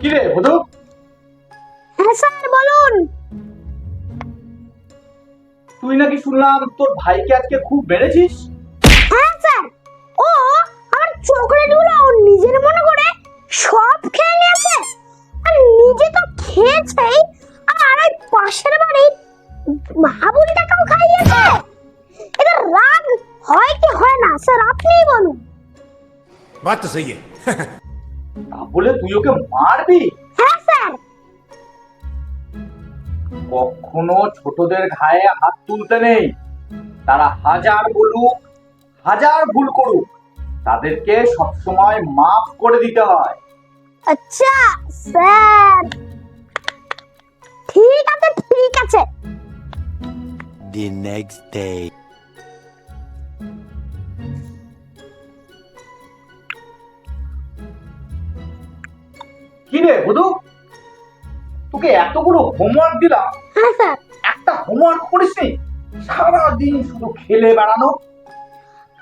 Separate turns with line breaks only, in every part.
কি রে বধু?
হ্যাঁ স্যার বলুন।
তুই নাকি শুনলাম তোর ভাইকে আজকে খুব বেড়েছিস
হ্যাঁ স্যার ও আমার চকলেটগুলো ও নিজের মনে করে সব খেয়ে নিয়েছে। আর নিজে তো খেয়েছেই আর ওই পাশের বাড়ি হাবুল টাকাও খাইয়েছে। এটা রাগ হয় কি হয় না স্যার আপনিই বলুন।
বাত তো সহি হ্যাঁ
তাহলে তুই ওকে মারবি?
হ্যাঁ স্যার।
কখনো ছোটদের ঘায়ে হাত তুলতে নেই। তারা হাজার বলুক হাজার ভুল করুক তাদেরকে সবসময় মাফ করে দিতে হয়।
আচ্ছা স্যার। ঠিক আছে ঠিক আছে।
The next day.
কি রে বধু? তোকে এতগুলো হোমওয়ার্ক দিলাম।
হ্যাঁ স্যার।
একটা হোমওয়ার্ক করিসনি সারাদিন শুধু খেলে বেড়ানো।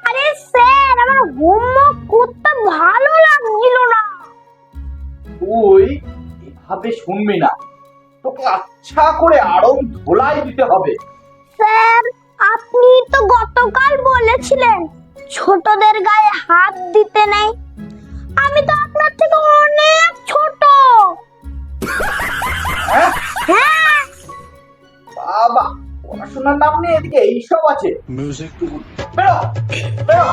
আরে স্যার আমার হোমওয়ার্ক করতে ভালো লাগছিল না।
তুই এভাবে শুনবি না। তোকে আচ্ছা করে আড়ং ধোলাই দিতে হবে।
স্যার আপনি তো গতকাল বলেছিলেন ছোটদের গায়ে হাত দিতে নেই। আমি তো
বাবা পড়াশোনার নাম নিয়ে এদিকে এইসব আছে।
মিউজিক
বেরো বেরো।